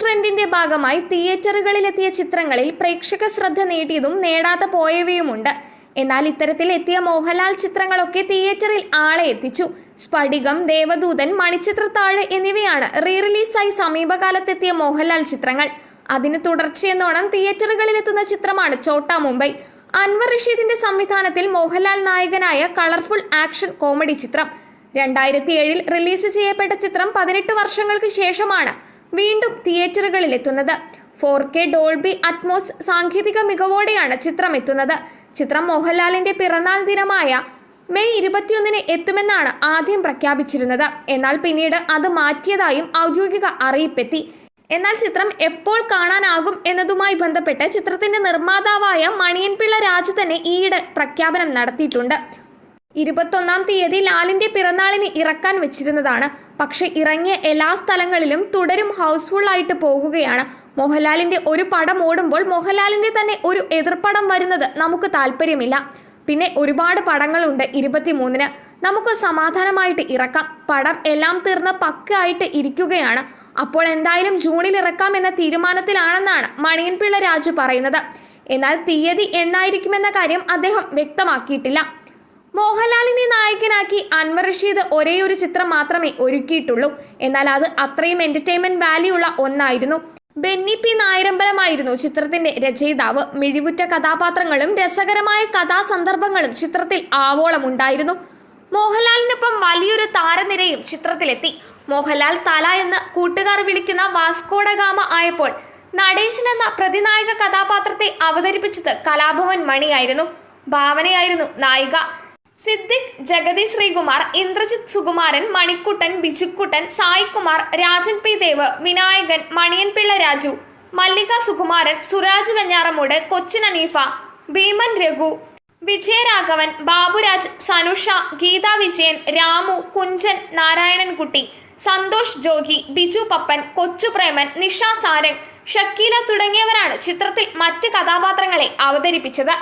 ട്രെൻഡിന്റെ ഭാഗമായി തിയേറ്ററുകളിലെത്തിയ ചിത്രങ്ങളിൽ പ്രേക്ഷക ശ്രദ്ധ നേടിയതും നേടാതെ പോയവയുമുണ്ട്. എന്നാൽ ഇത്തരത്തിൽ എത്തിയ മോഹൻലാൽ ചിത്രങ്ങളൊക്കെ തിയേറ്ററിൽ ആളെ എത്തിച്ചു. സ്ഫടികം ദേവദൂതൻ മണിച്ചിത്രത്താഴ് എന്നിവയാണ് റീ റിലീസായി സമീപകാലത്തെത്തിയ മോഹൻലാൽ ചിത്രങ്ങൾ. അതിന് തുടർച്ചയെന്നോണം തിയേറ്ററുകളിലെത്തുന്ന ചിത്രമാണ് ചോട്ടാ മുംബൈ. അൻവർ റഷീദിന്റെ സംവിധാനത്തിൽ മോഹൻലാൽ നായകനായ കളർഫുൾ ആക്ഷൻ കോമഡി ചിത്രം. രണ്ടായിരത്തി ഏഴിൽ റിലീസ് ചെയ്യപ്പെട്ട ചിത്രം പതിനെട്ട് വർഷങ്ങൾക്ക് ശേഷമാണ്. വീണ്ടും തിയേറ്ററുകളിൽ എത്തുന്നത് ഫോർ കെ ഡോൾബി അറ്റ്മോസ് സാങ്കേതിക മികവോടെയാണ് ചിത്രം എത്തുന്നത് ചിത്രം മോഹൻലാലിന്റെ പിറന്നാൾ ദിനമായ മെയ് ഇരുപത്തിയൊന്നിന് എത്തുമെന്നാണ് ആദ്യം പ്രഖ്യാപിച്ചിരുന്നത്. എന്നാൽ പിന്നീട് അത് മാറ്റിയതായും ഔദ്യോഗിക അറിയിപ്പെത്തി. എന്നാൽ ചിത്രം എപ്പോൾ കാണാനാകും എന്നതുമായി ബന്ധപ്പെട്ട് ചിത്രത്തിന്റെ നിർമ്മാതാവായ മണിയൻപിള്ള രാജു തന്നെ ഈയിടെ പ്രഖ്യാപനം നടത്തിയിട്ടുണ്ട്. ഇരുപത്തൊന്നാം തീയതി ലാലിന്റെ പിറന്നാളിന് ഇറക്കാൻ വെച്ചിരുന്നതാണ്. പക്ഷെ ഇറങ്ങിയ എല്ലാ സ്ഥലങ്ങളിലും തുടരും ഹൗസ്ഫുൾ ആയിട്ട് പോകുകയാണ്. മോഹൻലാലിന്റെ ഒരു പടം ഓടുമ്പോൾ മോഹൻലാലിന്റെ തന്നെ ഒരു എതിർപ്പടം വരുന്നത് നമുക്ക് താല്പര്യമില്ല. പിന്നെ ഒരുപാട് പടങ്ങളുണ്ട് ഇരുപത്തിമൂന്നിന്. നമുക്ക് സമാധാനമായിട്ട് ഇറക്കാം. പടം എല്ലാം തീർന്ന് പക്കായിട്ട് ഇരിക്കുകയാണ്. അപ്പോൾ എന്തായാലും ജൂണിൽ ഇറക്കാം എന്ന തീരുമാനത്തിലാണെന്നാണ് മണിയൻപിള്ള രാജു പറയുന്നത്. എന്നാൽ തീയതി എന്നായിരിക്കുമെന്ന കാര്യം അദ്ദേഹം വ്യക്തമാക്കിയിട്ടില്ല. മോഹൻലാലിനെ നായകനാക്കി അൻവർ റഷീദ് ഒരേ ഒരു ചിത്രം മാത്രമേ ഒരുക്കിയിട്ടുള്ളൂ. എന്നാൽ അത് അത്രയും എന്റർടൈൻമെന്റ് വാല്യൂ ഉള്ള ഒന്നായിരുന്നു. ബെന്നി പി നായരമ്പലമായിരുന്നു ചിത്രത്തിന്റെ രചയിതാവ്. മിഴിവുറ്റ കഥാപാത്രങ്ങളും രസകരമായ കഥാസന്ദർഭങ്ങളും ചിത്രത്തിൽ ആവോളം ഉണ്ടായിരുന്നു. മോഹൻലാലിനൊപ്പം വലിയൊരു താരനിരയും ചിത്രത്തിലെത്തി. മോഹൻലാൽ തല എന്ന് കൂട്ടുകാർ വിളിക്കുന്ന വാസ്കോഡഗാമ ആയപ്പോൾ നടേശൻ എന്ന പ്രതിനായക കഥാപാത്രത്തെ അവതരിപ്പിച്ചത് കലാഭവൻ മണിയായിരുന്നു. ഭാവനയായിരുന്നു നായിക. സിദ്ദിഖ് ജഗതി ശ്രീകുമാർ ഇന്ദ്രജിത് സുകുമാരൻ മണിക്കുട്ടൻ ബിജുക്കുട്ടൻ സായികുമാർ രാജൻ പി. ദേവ് വിനായകൻ മണിയൻപിള്ള രാജു മല്ലിക സുകുമാരൻ സുരാജ് വെഞ്ഞാറമൂട് കൊച്ചിൻ അനീഫ ഭീമൻ രഘു വിജയരാഘവൻ ബാബുരാജ് സനുഷ ഗീത വിജയൻ രാമു കുഞ്ചൻ നാരായണൻകുട്ടി സന്തോഷ് ജോഗി ബിജു പപ്പൻ കൊച്ചു പ്രേമൻ നിഷ സാരംഗ് ഷക്കീല തുടങ്ങിയവരാണ് ചിത്രത്തിൽ മറ്റ് കഥാപാത്രങ്ങളെ അവതരിപ്പിച്ചത്.